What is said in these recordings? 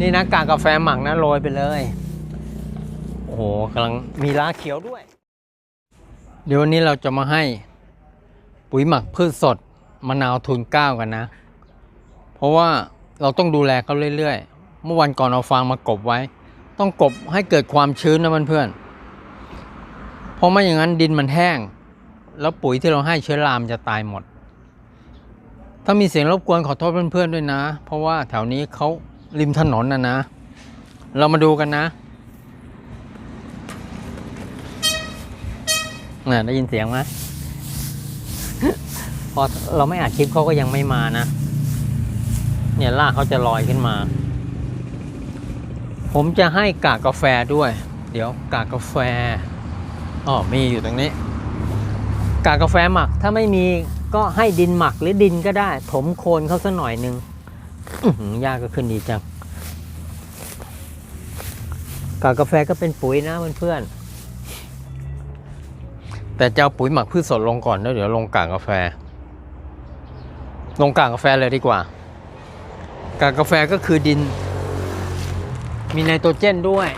นี่นะกากกาแฟหมักนะโรยไปเลย โอ้โหกำลังมีลาเขียวด้วย เดี๋ยววันนี้เราจะมาให้ปุ๋ยหมักพืชสดมะนาวทุนเก้ากันนะ เพราะว่าเราต้องดูแลเขาเรื่อยๆ เมื่อวันก่อนเอาฟางมากบไว้ ต้องกบให้เกิดความชื้นนะเพื่อนๆเพราะไม่อย่างนั้นดินมันแห้ง แล้วปุ๋ยที่เราให้เชื้อรามจะตายหมด ถ้ามีเสียงรบกวนขอโทษเพื่อนๆด้วยนะ เพราะว่าแถวนี้เขา ริมถนนนะนะ เรามาดูกันนะน่ะได้ยินเสียงไหมพอเราไม่อัดคลิปเขาก็ยังไม่มานะ เนี่ยลากเขาจะลอยขึ้นมา ผมจะให้กากกาแฟด้วย เดี๋ยวกากกาแฟอ๋อมีอยู่ตรงนี้ กากกาแฟหมักถ้าไม่มีก็ให้ดินหมักหรือดินก็ได้ ถมโคนเขาสักหน่อยหนึ่ง หือยากก็ขึ้นดีจังกากกาแฟก็เป็นปุ๋ยนะเพื่อนๆแต่จะเอาปุ๋ยหมักพืชสดลงก่อนแล้วเดี๋ยวลงกากกาแฟ ลงกากกาแฟเลยดีกว่า กากกาแฟก็คือดิน มีไนโตรเจนด้วย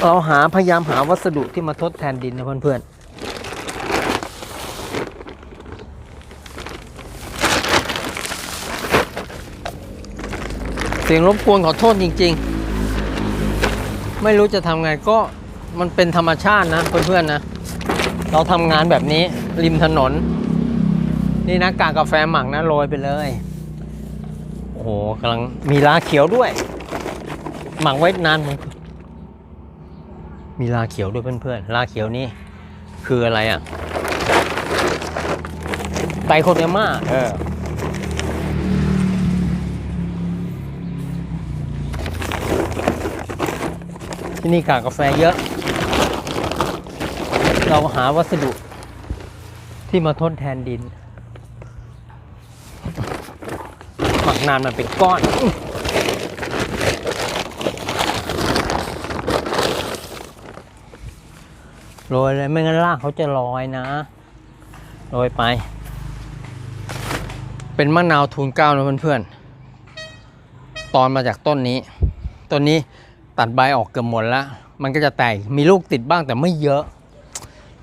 เราหาพยายามหาวัสดุที่มาทดแทนดินนะเพื่อนๆ เสียงรบกวนขอโทษจริง ๆ ไม่รู้จะทำไงก็มันเป็นธรรมชาตินะ เพื่อนๆนะ เราทำงานแบบนี้ริมถนน นี่นะกากาแฟหมักนะโรยไปเลย โอ้โหกำลังมีลาเขียวด้วย หมักไว้นานมั้งมีลาเขียวด้วยเพื่อนๆลาเขียวนี่คืออะไรอะไตโคเดอร์มาเออ ที่นี่กากกาแฟเยอะ เราหาวัสดุที่มาทดแทนดิน หมักนานมันเป็นก้อนอื้อโรยเลยไม่งั้นรากเขาจะลอยนะโรยไป เป็นมะนาวทูนเก้านะเพื่อนๆ ตอนมาจากต้นนี้ ต้นนี้ ตัดใบออกเกือบหมดแล้ว มันก็จะแตกมีลูกติดบ้างแต่ไม่เยอะ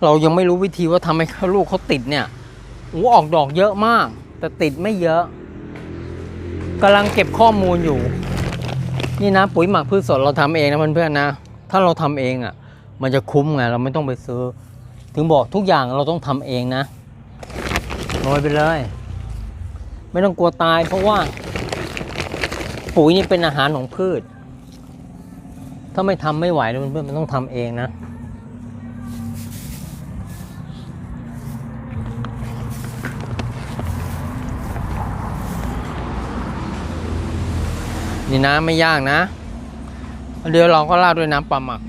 เรายังไม่รู้วิธีว่าทำให้ลูกเขาติดเนี่ยโอ้ออกดอกเยอะมาก แต่ติดไม่เยอะกำลังเก็บข้อมูลอยู่ นี่นะปุ๋ยหมักพืชสดเราทำเองนะเพื่อนๆนะ ถ้าเราทำเองอะ มันจะคุ้มไงเราไม่ต้องไปซื้อ ถึงบอกทุกอย่างเราต้องทำเองนะโรยไปเลย ไม่ต้องกลัวตายเพราะว่า ปุ๋ยนี่เป็นอาหารของพืช ถ้าไม่ทำไม่ไหวนะเพื่อนๆมันต้องทำเองนะนี่น้ำไม่ยากนะ เดี๋ยวเราก็ราดด้วยน้ำปลาหมัก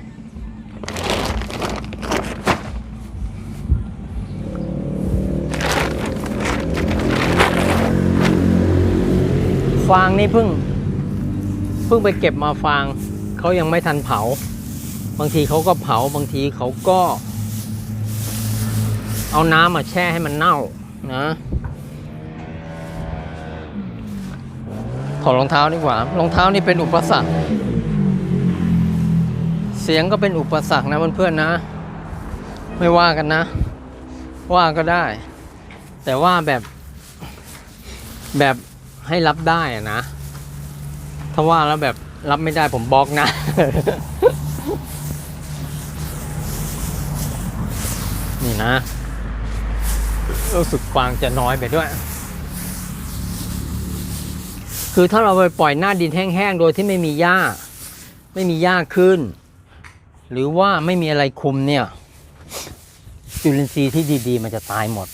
ฟางนี่เพิ่ง เพิ่งไปเก็บมาฟาง เขายังไม่ทันเผา บางทีเขาก็เผาบางทีเขาก็ เอาน้ำมาแช่ให้มันเน่านะถอดรองเท้าดีกว่ารองเท้านี่เป็นอุปสรรค เสียงก็เป็นอุปสรรคนะเพื่อนๆนะ ไม่ว่ากันนะ ว่าก็ได้ แต่ว่าแบบแบบให้รับได้นะ ถ้าว่าแล้วแบบ รับไม่ได้ผมบล็อกนะ นี่นะ รู้สึกฟางจะน้อยไปด้วย คือถ้าเราไปปล่อยหน้าดินแห้งๆ โดยที่ไม่มีหญ้า ไม่มีหญ้าขึ้น หรือว่าไม่มีอะไรคุมเนี่ยจุลินทรีย์ที่ดีๆ มันจะตายหมด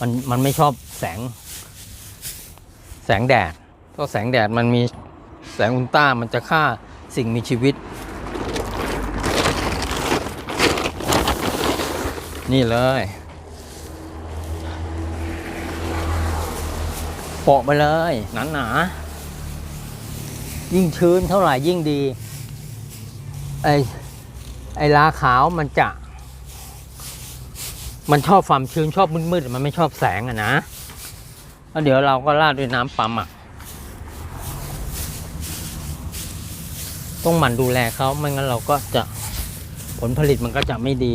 มันมันไม่ชอบแสง แสงแดดเพราแสงแดดมันมี แสงอุลตรามันจะฆ่าสิ่งมีชีวิต นี่เลยโปะไปเลยหนาๆยิ่งชื้นเท่าไหร่ยิ่งดี ไอไอลาขาวมันจะ มันชอบความชื้นชอบมืดๆมันไม่ชอบแสงอะนะแล้วเดี๋ยวเราก็ราดด้วยน้ำปลาหมัก ต้องหมั่นดูแลเขาไม่งั้นเราก็จะผลผลิตมันก็จะไม่ดี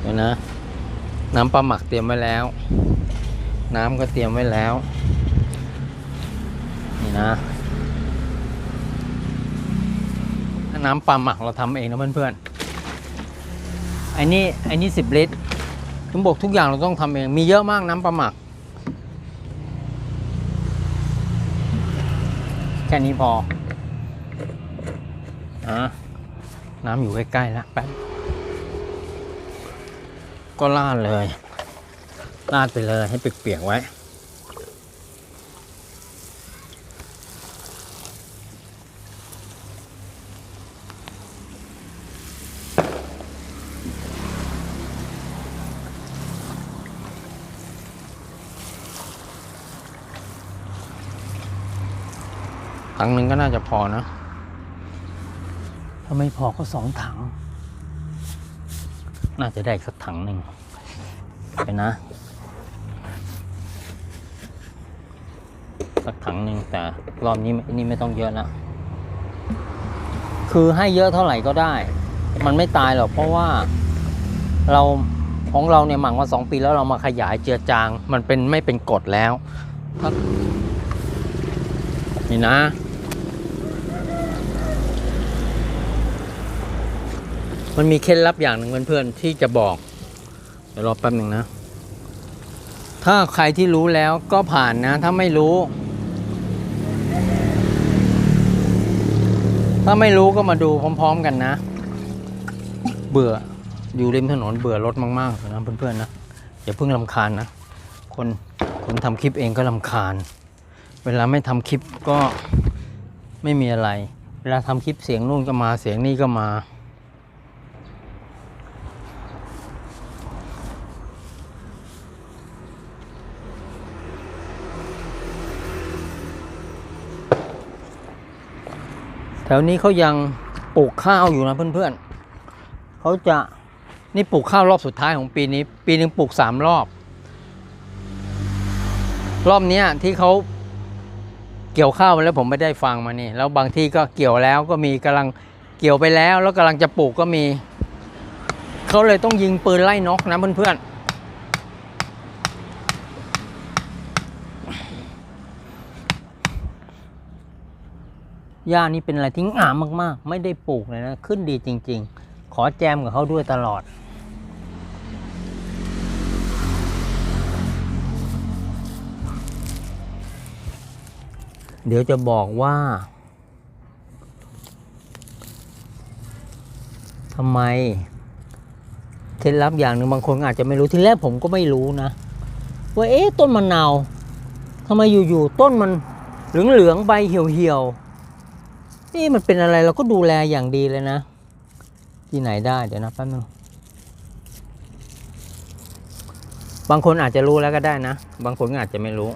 เดี๋ยวนะ น้ำปลาหมักเตรียมไว้แล้ว น้ำก็เตรียมไว้แล้ว นี่นะน้ำปลาหมักเราทำเองนะเพื่อนๆไอ้นี่ไอ้นี่สิบลิตรผมบอกทุกอย่างเราต้องทำเอง มีเยอะมากน้ำปลาหมัก แค่นี้พออะน้ำอยู่ใกล้ๆแล้วแป๊บก็ลาดเลยลาดไปเลยให้เปียกๆไว้ ถังหนึ่งก็น่าจะพอนะ ถ้าไม่พอก็สองถัง น่าจะได้สักถังหนึ่งไปนะ สักถังหนึ่งแต่รอบนี้นี่ไม่ต้องเยอะนะคือให้เยอะเท่าไหร่ก็ได้ มันไม่ตายหรอกเพราะว่าเราของเราเนี่ยหมักมาสองปีแล้วเรามาขยายเจือจาง มันเป็นไม่เป็นกรดแล้วนี่นะ มันมีเคล็ดลับอย่างหนึ่งเพื่อนๆที่จะบอก เดี๋ยวรอแป๊บหนึ่งนะ ถ้าใครที่รู้แล้วก็ผ่านนะ ถ้าไม่รู้ ถ้าไม่รู้ก็มาดูพร้อม ๆกันนะ เบื่ออยู่ริมถนนเบื่อรถมากๆนะเพื่อนๆนะอย่าเพิ่งลำคาญนะ คนคนทำคลิปเองก็ลำคาญ เวลาไม่ทำคลิปก็ไม่มีอะไร เวลาทำคลิปเสียงนู่นก็มาเสียงนี่ก็มา ถวนี้เขายังปลูกข้าวอยู่นะเพื่อนๆเขาจะนี่ปลูกข้าวรอบสุดท้ายของปีนี้ ปีหนึ่งปลูกสามรอบ รอบนี้ที่เขาเกี่ยวข้าวมาแล้วผมไม่ได้ฟังมานี่ แล้วบางที่ก็เกี่ยวแล้วก็มีกำลังเกี่ยวไปแล้ว แล้วกำลังจะปลูกก็มี เขาเลยต้องยิงปืนไล่นกนะเพื่อนๆ หญ้านี่เป็นอะไรที่งามมาก ๆ ไม่ได้ปลูกเลยนะ ขึ้นดีจริง ๆ ขอแจมกับเขาด้วยตลอด เดี๋ยวจะบอกว่าทำไมเคล็ดลับอย่างหนึ่งบางคนอาจจะไม่รู้ที่แรกผมก็ไม่รู้นะ ว่าเอ๊ะต้นมะนาวทำไมอยู่ๆต้นมันเหลืองๆใบเหี่ยวๆ นี่มันเป็นอะไรเราก็ดูแลอย่างดีเลยนะ ที่ไหนได้เดี๋ยวนะแป๊บนึงบางคนอาจจะรู้แล้วก็ได้นะ บางคนอาจจะไม่รู้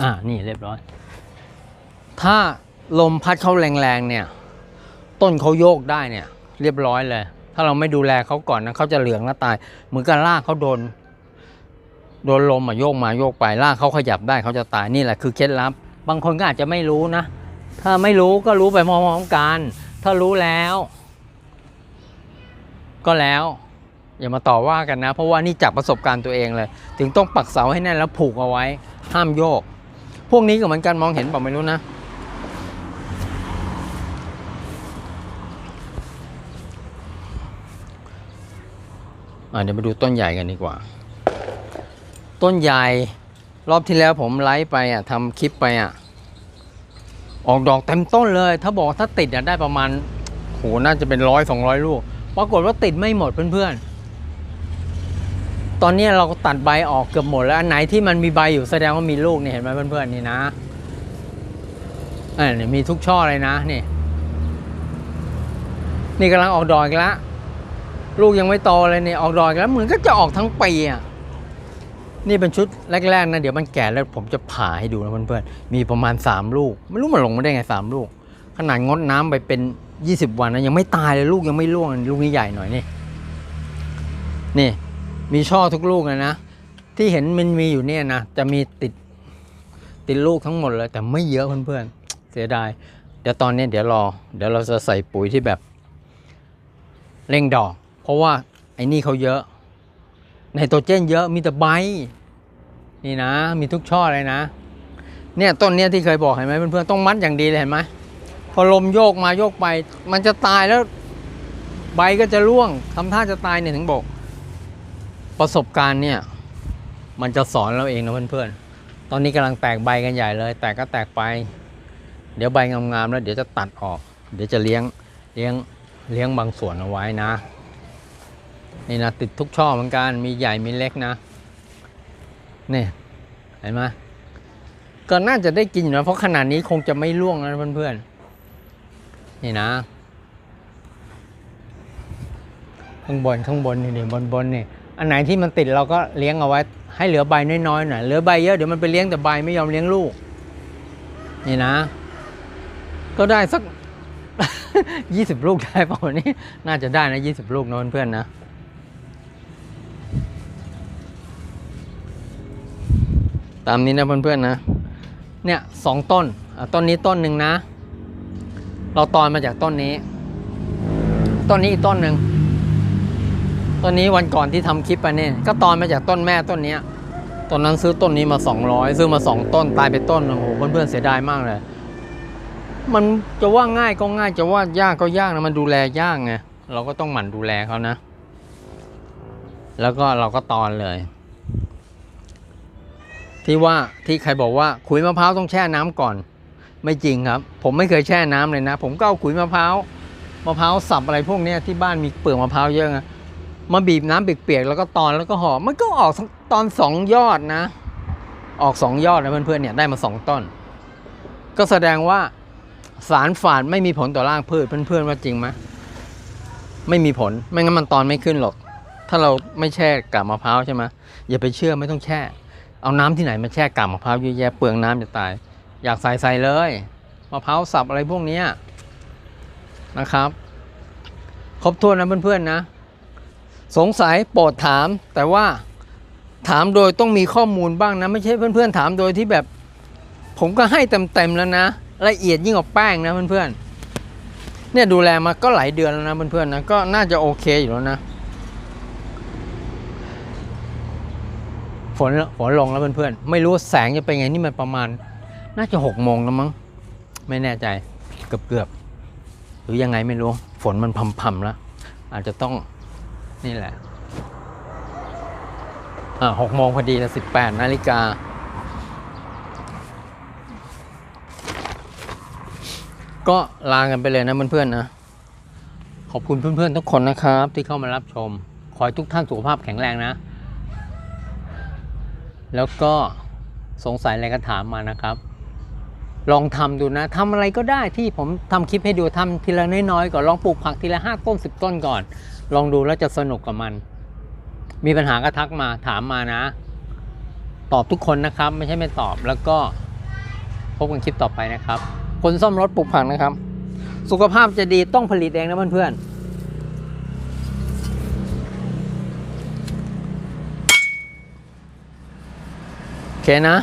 อ่านี่เรียบร้อย ถ้าลมพัดเขาแรงๆเนี่ย ต้นเขาโยกได้เนี่ย เรียบร้อยเลย ถ้าเราไม่ดูแลเขาก่อนนะเขาจะเหลืองแล้วตาย เหมือนกับรากเขาโดน โดนลมอะโยกมาโยกไปรากเขาขยับได้เขาจะตายนี่แหละคือเคล็ดลับ บางคนก็อาจจะไม่รู้นะ ถ้าไม่รู้ก็รู้ไปพร้อมๆกัน ถ้ารู้แล้ว ก็แล้ว อย่ามาต่อว่ากันนะ เพราะว่านี่จากประสบการณ์ตัวเองเลย ถึงต้องปักเสาให้แน่นแล้วผูกเอาไว้ ห้ามโยก พวกนี้ก็เหมือนกันมองเห็นเปล่าไม่รู้นะอะเดี๋ยวมาดูต้นใหญ่กันดีกว่า ต้นใหญ่ รอบที่แล้วผมไลฟ์ไปอะทำคลิปไปอะ ออกดอกเต็มต้นเลย ถ้าบอกถ้าติดอะได้ประมาณโหน่าจะเป็นร้อยสองร้อยลูก ปรากฏว่าติดไม่หมดเพื่อนๆ ตอนนี้เราก็ตัดใบออกเกือบหมดแล้ว อันไหนที่มันมีใบอยู่แสดงว่ามีลูกเนี่ยเห็นไหมเพื่อนๆนี่นะอ่านี่มีทุกช่อเลยนะนี่ นี่กำลังออกดอกอีกแล้วลูกยังไม่โตเลยเนี่ยออกดอกอีกแล้วเหมือนก็จะออกทั้งปีอะ นี่เป็นชุดแรกๆนะเดี๋ยวมันแก่แล้วผมจะผ่าให้ดูนะเพื่อนๆมีประมาณ 3 ลูก ไม่รู้มันลงมาได้ไง 3 ลูก ขนาดงดน้ำไปเป็น 20 วันนะยังไม่ตายเลยลูกยังไม่ร่วงลูกนี้ใหญ่หน่อยนี่นี่ มีช่อทุกลูกเลยนะ ที่เห็นมันมีอยู่เนี่ยนะจะมีติดติดลูกทั้งหมดเลยแต่ไม่เยอะเพื่อนๆเสียดายเดี๋ยวตอนนี้เดี๋ยวรอ เดี๋ยวเราจะใส่ปุ๋ยที่แบบเร่งดอก เพราะว่าไอ้นี่เขาเยอะ ไนโตรเจนเยอะมีแต่ใบนี่นะ มีทุกช่อเลยนะ เนี่ยต้นเนี้ยที่เคยบอกเห็นไหมเพื่อนๆต้องมัดอย่างดีเลยเห็นไหมพอลมโยกมาโยกไป มันจะตายแล้วใบก็จะร่วงทำท่าจะตายเนี่ยถึงบอก ประสบการณ์เนี่ย มันจะสอนเราเองนะเพื่อนๆ ตอนนี้กำลังแตกใบกันใหญ่เลย แตกก็แตกไป เดี๋ยวใบงามๆแล้วเดี๋ยวจะตัดออก เดี๋ยวจะเลี้ยงเลี้ยงเลี้ยงบางส่วนเอาไว้นะ นี่นะติดทุกช่อเหมือนกัน มีใหญ่มีเล็กนะนี่เห็นไหมก็น่าจะได้กินอยู่นะเพราะขนาดนี้คงจะไม่ร่วงนะเพื่อนๆนี่นะ ข้างบนข้างบนนี่นี่บนบนนี่อันไหนที่มันติดเราก็เลี้ยงเอาไว้ ให้เหลือใบน้อยๆหน่อยเหลือใบเยอะเดี๋ยวมันไปเลี้ยงแต่ใบไม่ยอมเลี้ยงลูก นี่นะ ก็ได้สักยี่สิบลูกได้ป่าวันนี้ น่าจะได้นะยี่สิบลูกนะเพื่อนๆนะ ตามนี้นะเพื่อนๆนะ เนี่ยสองต้น ต้นนี้ต้นหนึ่งนะ เราตอนมาจากต้นนี้ ต้นนี้อีกต้นหนึ่ง ต้นนี้วันก่อนที่ทำคลิปไปเนี่ย ก็ตอนมาจากต้นแม่ต้นเนี้ยต้นนั้นซื้อต้นนี้มา 200 ซื้อมา 2 ต้นตายไปต้นโอ้โหเพื่อนๆเสียดายมากเลย มันจะว่าง่ายก็ง่ายจะว่ายากก็ยากนะมันดูแลยากไงเราก็ต้องหมั่นดูแลเขานะ แล้วก็เราก็ตอนเลย ที่ว่าที่ใครบอกว่าขุยมะพร้าวต้องแช่น้ำก่อน ไม่จริงครับ ผมไม่เคยแช่น้ำเลยนะ ผมก็เอาขุยมะพร้าวมะพร้าวสับอะไรพวกนี้ที่บ้านมีเปลือกมะพร้าวเยอะไงมาบีบน้ำเปียกๆแล้วก็ตอนแล้วก็ห่อมันก็ออกตอนสองยอดนะ ออกสองยอดนะเพื่อนๆเนี่ยได้มาสองต้น ก็แสดงว่าสารฝาดไม่มีผลต่อร่ากพืชเพื่อนๆว่าจริงไหมไม่มีผลไม่งั้นมันตอนไม่ขึ้นหรอก ถ้าเราไม่แช่กาบมะพร้าวใช่ไหมอย่าไปเชื่อไม่ต้องแช่ เอาน้ำที่ไหนมาแช่กาบมะพร้าวเยอะแยะเปลืองน้ำจะตาย อยากใส่ใส่เลยมะพร้าวสับอะไรพวกเนี้ยนะครับ ครบถ้วนนะเพื่อนๆนะ สงสัยโปรดถาม แต่ว่าถามโดยต้องมีข้อมูลบ้างนะ ไม่ใช่เพื่อนๆถามโดยที่แบบ ผมก็ให้เต็มๆแล้วนะ ละเอียดยิ่งกว่าแป้งนะเพื่อนๆเนี่ยดูแลมาก็หลายเดือนแล้วนะเพื่อนๆนะก็น่าจะโอเคอยู่แล้วนะ นฝนลงแล้วเพื่อนๆไม่รู้แสงจะเป็นไงนี่มันประมาณ น่าจะหกโมงแล้วมั้ง ไม่แน่ใจเกือบเกือบๆหรือยังไงไม่รู้ ฝนมันพำๆแล้ว อาจจะต้องนี่แหละอ่าหกโมงพอดีละสิบแปดนาฬิกาก็ลากันไปเลยนะเพื่อนๆนะ ขอบคุณเพื่อนๆทุกคนนะครับ ที่เข้ามารับชม ขอให้ทุกท่านสุขภาพแข็งแรงนะ แล้วก็สงสัยอะไรก็ถามมานะครับ ลองทำดูนะทำอะไรก็ได้ที่ผมทำคลิปให้ดูทำทีละน้อยๆก่อนลองปลูกผักทีละห้าต้นสิบต้นก่อน ลองดูแล้วจะสนุกกับมัน มีปัญหาก็ทักมาถามมานะ ตอบทุกคนนะครับ ไม่ใช่ไม่ตอบแล้วก็พบกันคลิปต่อไปนะครับ คนซ่อมรถปลูกผักนะครับ สุขภาพจะดีต้องผลิตเองนะเพื่อนๆ Okay, nah.